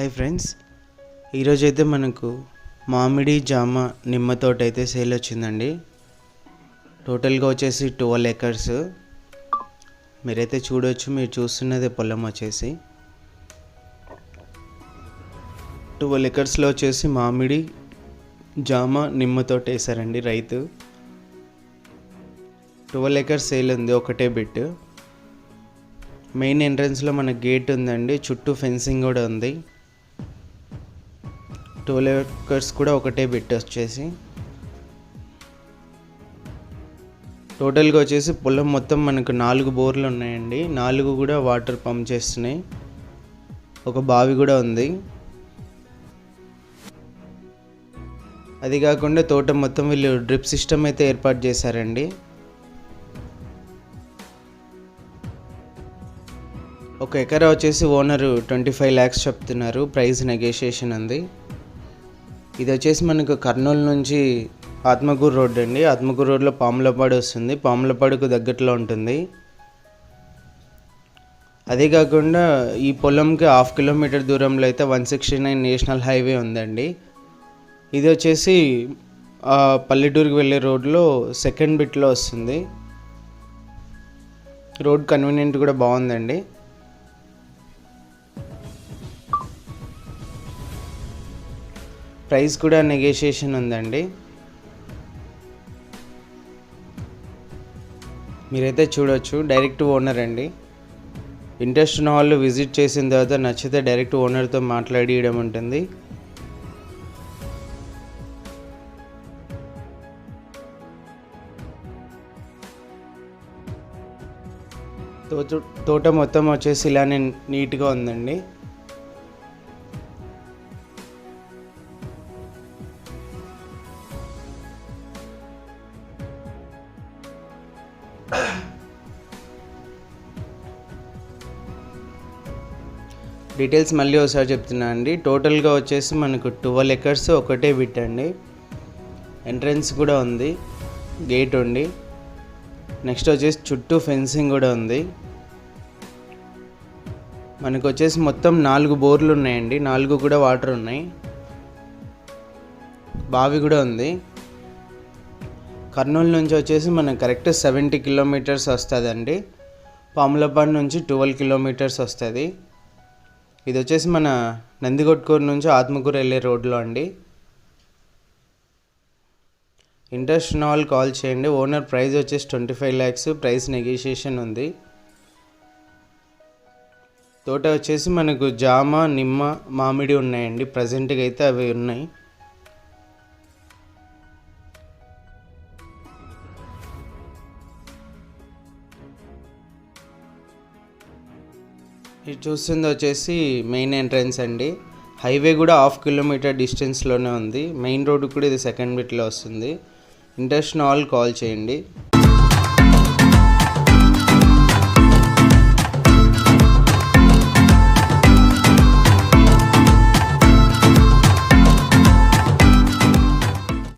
Hi friends ఈరోజైతే అయితే మనకు మామిడి జామ నిమ్మ తోట అయితే సేల్ వచ్చిందండి. టోటల్గా వచ్చేసి ట్వెల్వ్ ఎకర్స్ మీరైతే చూడవచ్చు మీరు చూస్తున్నది పొలం వచ్చేసి. ట్వెల్వ్ ఎకర్స్లో వచ్చేసి మామిడి జామ నిమ్మ తోట వేసారండి రైతు. ట్వెల్వ్ ఎకర్స్ సేల్ ఉంది ఒకటే బిట్ మెయిన్ ఎంట్రన్స్లో మన గేట్ ఉందండి చుట్టూ ఫెన్సింగ్ కూడా ఉంది. టూ ఎకర్స్ కూడా ఒకటే బిట్ వచ్చేసి టోటల్గా వచ్చేసి పొలం మొత్తం మనకు నాలుగు బోర్లు ఉన్నాయండి. నాలుగు కూడా వాటర్ పంప్ చేస్తున్నాయి. ఒక బావి కూడా ఉంది. అది కాకుండా తోట మొత్తం వీళ్ళు డ్రిప్ సిస్టమ్ అయితే ఏర్పాటు చేశారండి. ఒక ఎకరా వచ్చేసి ఓనర్ ట్వంటీ ఫైవ్ ల్యాక్స్ చెప్తున్నారు. ప్రైస్ నెగోషియేషన్ ఉంది. ఇది వచ్చేసి మనకు కర్నూలు నుంచి ఆత్మకూరు రోడ్ అండి. ఆత్మకూరు రోడ్లో పాములపాడు వస్తుంది. పాములపాడుకు దగ్గరలో ఉంటుంది. అదే కాకుండా ఈ పొలంకి హాఫ్ కిలోమీటర్ దూరంలో అయితే one sixty nine national highway ఉందండి. ఇది వచ్చేసి పల్లెటూరుకి వెళ్ళే రోడ్లో సెకండ్ బిట్లో వస్తుంది. రోడ్ కన్వీనియంట్ కూడా బాగుందండి. ప్రైస్ కూడా నెగోషియేషన్ ఉందండి. మీరైతే చూడొచ్చు డైరెక్ట్ ఓనర్ అండి. ఇంట్రెస్ట్ ఉన్న వాళ్ళు విజిట్ చేసిన తర్వాత నచ్చితే డైరెక్ట్ ఓనర్తో మాట్లాడియడం ఉంటుంది. తోట తోట మొత్తం వచ్చేసి ఇలానే నీట్గా ఉందండి. డీటెయిల్స్ మళ్ళీ ఒకసారి చెప్తున్నా అండి. టోటల్గా వచ్చేసి మనకు ట్వెల్వ్ ఎకర్స్ ఒకటే బిట్ అండి. ఎంట్రన్స్ కూడా ఉంది. గేట్ ఉంది. నెక్స్ట్ వచ్చేసి చుట్టూ ఫెన్సింగ్ కూడా ఉంది. మనకు వచ్చేసి మొత్తం నాలుగు బోర్లు ఉన్నాయండి. నాలుగు కూడా వాటర్ ఉన్నాయి. బావి కూడా ఉంది. కర్నూలు నుంచి వచ్చేసి మనకు కరెక్ట్ సెవెంటీ కిలోమీటర్స్ వస్తుందండి. పాములపాడు నుంచి ట్వెల్వ్ కిలోమీటర్స్ వస్తుంది. ఇది వచ్చేసి మన నందిగొట్కూరు నుంచి ఆత్మకూరు వెళ్ళే రోడ్లో అండి. ఇంట్రెస్ట్ ఉన్న వాళ్ళు కాల్ చేయండి. ఓనర్ ప్రైస్ వచ్చేసి twenty five lakhs. Price negotiation ఉంది. తోట వచ్చేసి మనకు జామ నిమ్మ మామిడి ఉన్నాయండి. ప్రజెంట్గా అయితే అవి ఉన్నాయి. ఇది చూస్తుంది వచ్చేసి మెయిన్ ఎంట్రన్స్ అండి. హైవే కూడా హాఫ్ కిలోమీటర్ డిస్టెన్స్లోనే ఉంది. మెయిన్ రోడ్ కూడా ఇది సెకండ్ బిట్లో వస్తుంది. ఇంట్రెస్ట్ ఆల్ కాల్ చేయండి.